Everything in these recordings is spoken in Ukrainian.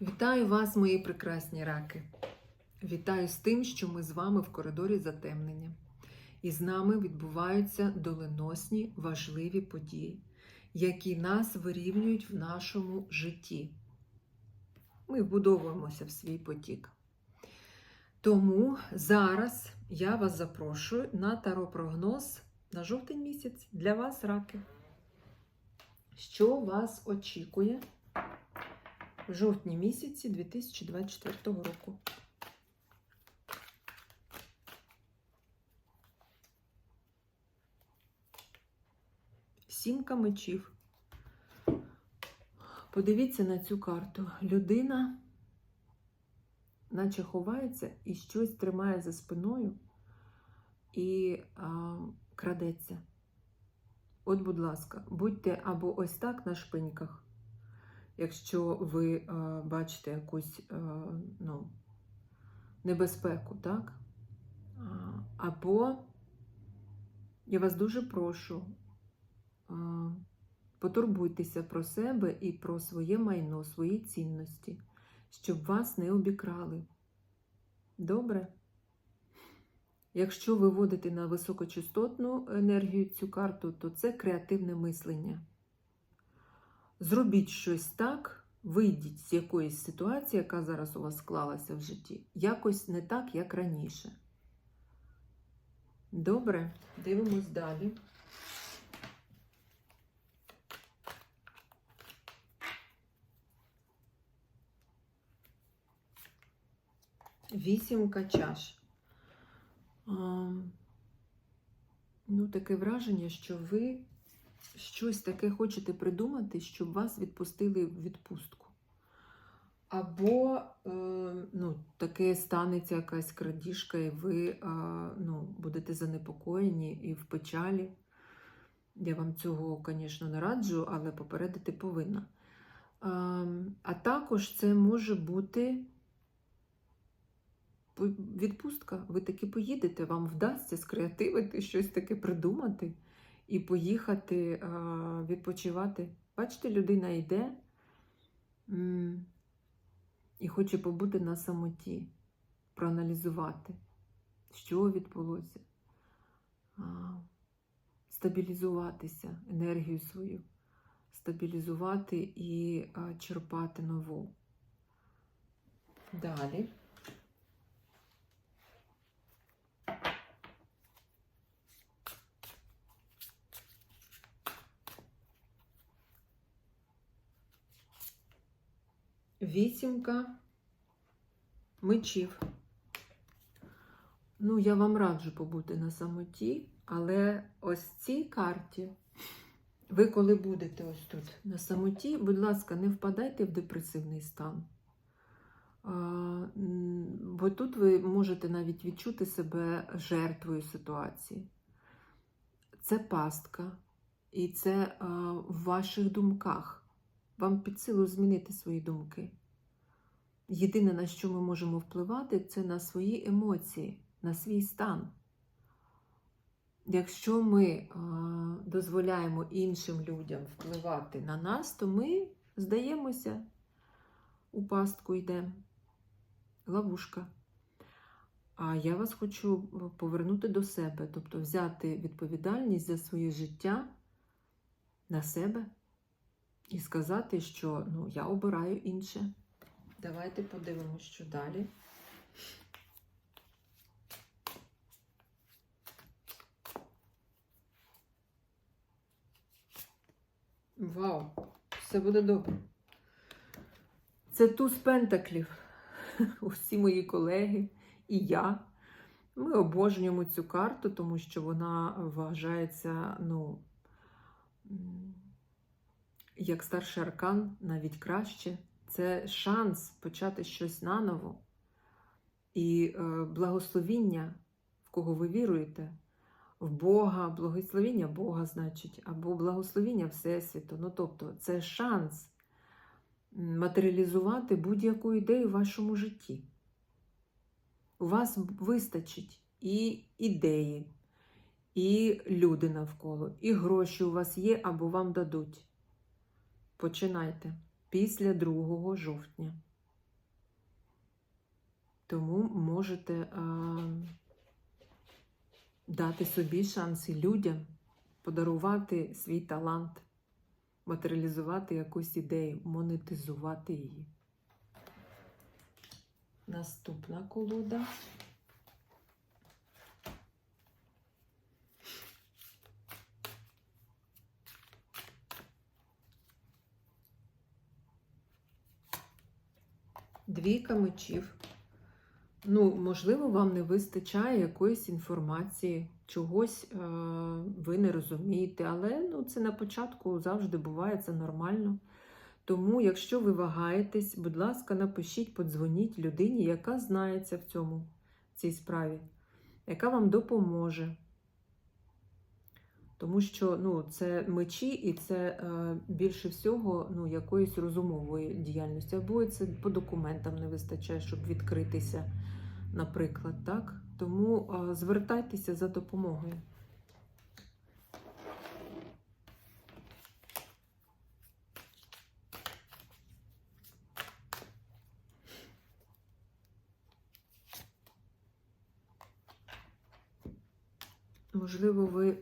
Вітаю вас, мої прекрасні раки. Вітаю з тим, що ми з вами в коридорі затемнення. І з нами відбуваються доленосні важливі події, які нас вирівнюють в нашому житті. Ми вбудовуємося в свій потік. Тому зараз я вас запрошую на таро-прогноз на жовтень місяць для вас, раки. Що вас очікує? В жовтні місяці 2024 року. Сімка мечів. Подивіться на цю карту. Людина, наче ховається і щось тримає за спиною і а, крадеться. От, будь ласка, будьте або ось так на шпиньках, якщо ви е, бачите якусь е, ну, небезпеку, так? Або я вас дуже прошу, е, потурбуйтеся про себе і про своє майно, свої цінності, щоб вас не обікрали. Добре? Якщо ви вводите на високочастотну енергію цю карту, то це креативне мислення. Зробіть щось так, вийдіть з якоїсь ситуації, яка зараз у вас склалася в житті, якось не так, як раніше. Добре, дивимось далі. Вісімка чаш. Ну, таке враження, що ви щось таке хочете придумати, щоб вас відпустили в відпустку. Або е, ну, таке станеться якась крадіжка, і ви е, ну, будете занепокоєні і в печалі. Я вам цього, звісно, не раджу, але попередити повинна. А, а також це може бути відпустка. Ви таки поїдете, вам вдасться скреативити, щось таке придумати і поїхати відпочивати. Бачите, людина йде і хоче побути на самоті, проаналізувати, що відбулося, стабілізуватися, енергію свою, стабілізувати і черпати нову. Далі. Вісімка мечів. Ну, я вам раджу побути на самоті, але ось цій карті, ви коли будете ось тут на самоті, будь ласка, не впадайте в депресивний стан. Бо тут ви можете навіть відчути себе жертвою ситуації. Це пастка, і це в ваших думках. Вам під силу змінити свої думки. Єдине, на що ми можемо впливати, це на свої емоції, на свій стан. Якщо ми дозволяємо іншим людям впливати на нас, то ми здаємося, у пастку йдемо. Ловушка. А я вас хочу повернути до себе, тобто взяти відповідальність за своє життя на себе і сказати, що ну, я обираю інше. Давайте подивимося, що далі. Вау, все буде добре. Це туз пентаклів. Усі мої колеги і я. Ми обожнюємо цю карту, тому що вона вважається, ну, як старший аркан, навіть краще. Це шанс почати щось наново. І е, благословіння, в кого ви віруєте, в Бога, благословіння Бога, значить, або благословіння Всесвіту. Ну, тобто, це шанс матеріалізувати будь-яку ідею в вашому житті. У вас вистачить і ідеї, і люди навколо, і гроші у вас є або вам дадуть. Починайте після 2 жовтня. Тому можете е, дати собі шанс людям подарувати свій талант, матеріалізувати якусь ідею, монетизувати її. Наступна колода. Двійка мечів. Ну, можливо, вам не вистачає якоїсь інформації, чогось е- ви не розумієте, але ну, це на початку завжди буває, це нормально. Тому, якщо ви вагаєтесь, будь ласка, напишіть, подзвоніть людині, яка знається в цьому, в цій справі, яка вам допоможе. Тому що ну, це мечі і це е, більше всього ну, якоїсь розумової діяльності. Або це по документам не вистачає, щоб відкритися, наприклад. так? Тому е, звертайтеся за допомогою. Можливо, ви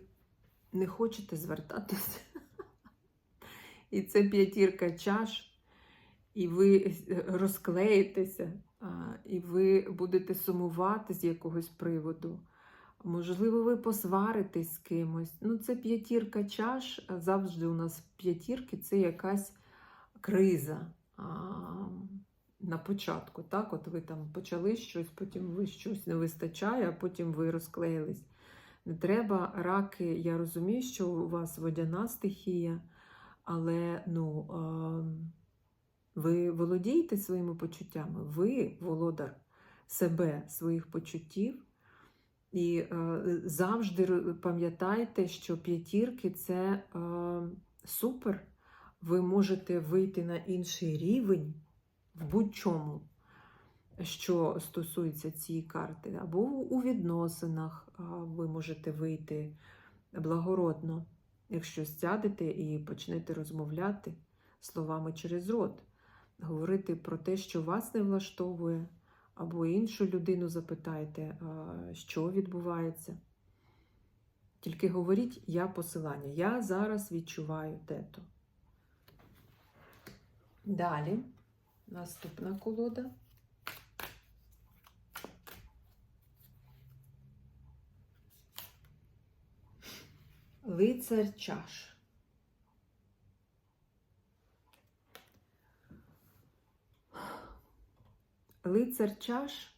не хочете звертатися. І це п'ятірка чаш, і ви розклеїтеся, і ви будете сумувати з якогось приводу. Можливо, ви посваритесь з кимось. Ну, це п'ятірка чаш. Завжди у нас п'ятірки це якась криза а, на початку. Так, от ви там почали щось, потім ви щось не вистачає, а потім ви розклеїлись. Не треба раки. Я розумію, що у вас водяна стихія, але ну, ви володієте своїми почуттями, ви володар себе, своїх почуттів. І завжди пам'ятайте, що п'ятірки це супер. Ви можете вийти на інший рівень в будь-чому що стосується цієї карти, або у відносинах ви можете вийти благородно, якщо сядете і почнете розмовляти словами через рот, говорити про те, що вас не влаштовує, або іншу людину запитайте, що відбувається. Тільки говоріть я посилання. Я зараз відчуваю те-то. Далі, наступна колода. Лицар чаш. Лицар чаш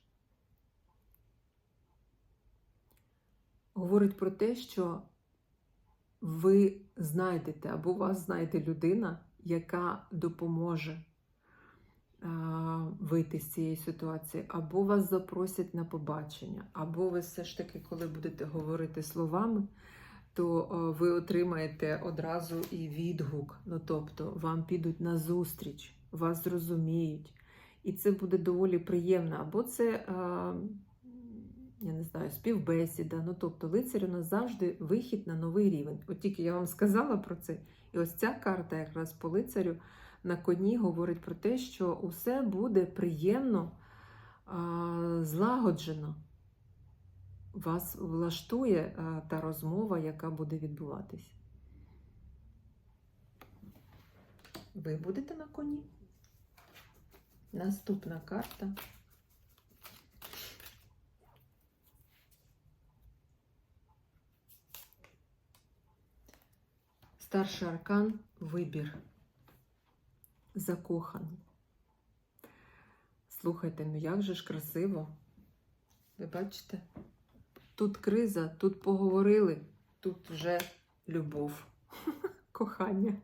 говорить про те, що ви знайдете або вас знайде людина, яка допоможе вийти з цієї ситуації, або вас запросять на побачення, або ви все ж таки, коли будете говорити словами, то ви отримаєте одразу і відгук. Ну, тобто вам підуть на зустріч, вас зрозуміють. І це буде доволі приємно. Або це, я не знаю, співбесіда. Ну, тобто, лицар нас завжди вихід на новий рівень. От тільки я вам сказала про це. І ось ця карта, якраз по лицарю на коні, говорить про те, що усе буде приємно, злагоджено вас влаштує е, та розмова, яка буде відбуватись. Ви будете на коні? Наступна карта. Старший аркан вибір. Закоханий. Слухайте, ну як же ж красиво. Ви бачите? Тут криза, тут поговорили, тут вже любов, кохання.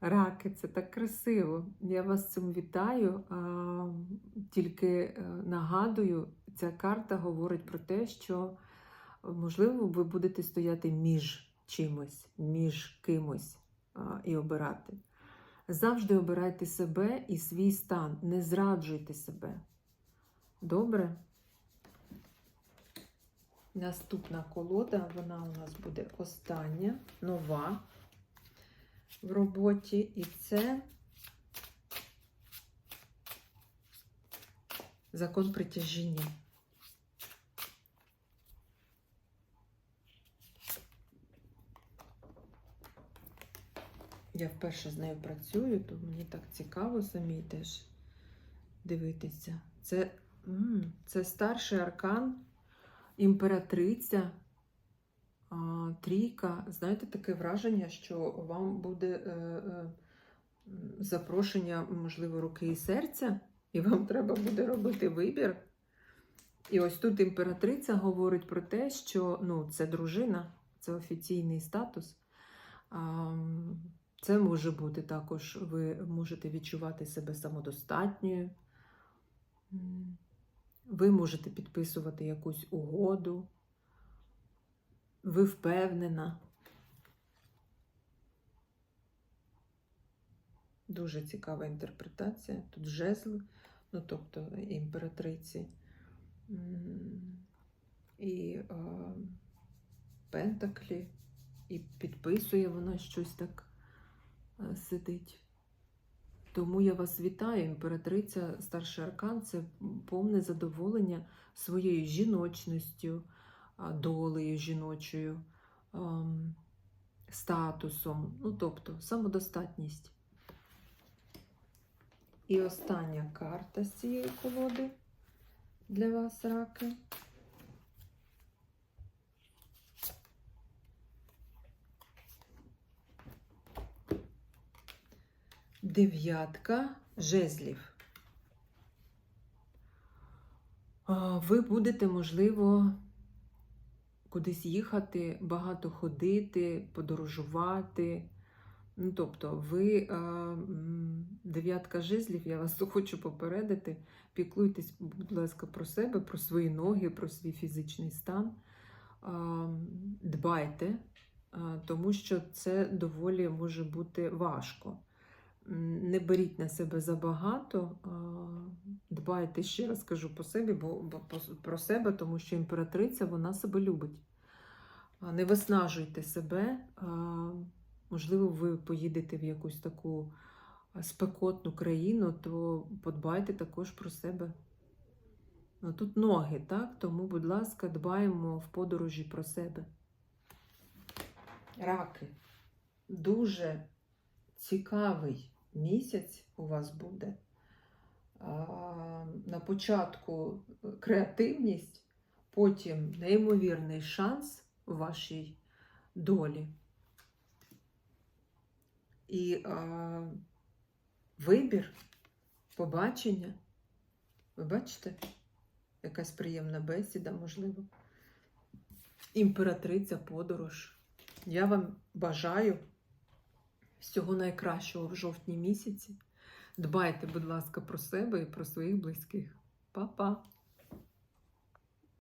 Раки, це так красиво. Я вас цим вітаю. А, Тільки е, нагадую, ця карта говорить про те, що, можливо, ви будете стояти між чимось, між кимось а, і обирати. Завжди обирайте себе і свій стан, не зраджуйте себе. Добре? Наступна колода, вона у нас буде остання, нова в роботі. І це Закон притяжіння. Я вперше з нею працюю, то мені так цікаво самій теж дивитися. Це, це старший аркан, імператриця, трійка. Знаєте, таке враження, що вам буде е, е, запрошення, можливо, руки і серця, і вам треба буде робити вибір. І ось тут імператриця говорить про те, що ну, це дружина, це офіційний статус. Це може бути також, ви можете відчувати себе самодостатньою. Ви можете підписувати якусь угоду. Ви впевнена. Дуже цікава інтерпретація. Тут жезл, ну тобто імператриці. І е, пентаклі, і підписує вона щось так сидить. Тому я вас вітаю, імператриця, старший аркан це повне задоволення своєю жіночністю, долею жіночою, статусом, ну тобто самодостатність. І остання карта з цієї колоди для вас, раки. Дев'ятка жезлів. Ви будете, можливо, кудись їхати, багато ходити, подорожувати. Ну, тобто, ви дев'ятка жезлів, я вас хочу попередити. Піклуйтесь, будь ласка, про себе, про свої ноги, про свій фізичний стан. Дбайте, тому що це доволі може бути важко. Не беріть на себе забагато, дбайте ще раз кажу по бо, бо про себе, тому що імператриця вона себе любить. Не виснажуйте себе. Можливо, ви поїдете в якусь таку спекотну країну, то подбайте також про себе. Ну, тут ноги, так? Тому, будь ласка, дбаємо в подорожі про себе. Раки. Дуже цікавий місяць у вас буде. На початку креативність, потім неймовірний шанс у вашій долі. І а, вибір, побачення. Ви бачите? Якась приємна бесіда, можливо. Імператриця, подорож. Я вам бажаю всього найкращого в жовтні місяці. Дбайте, будь ласка, про себе і про своїх близьких. Па-па!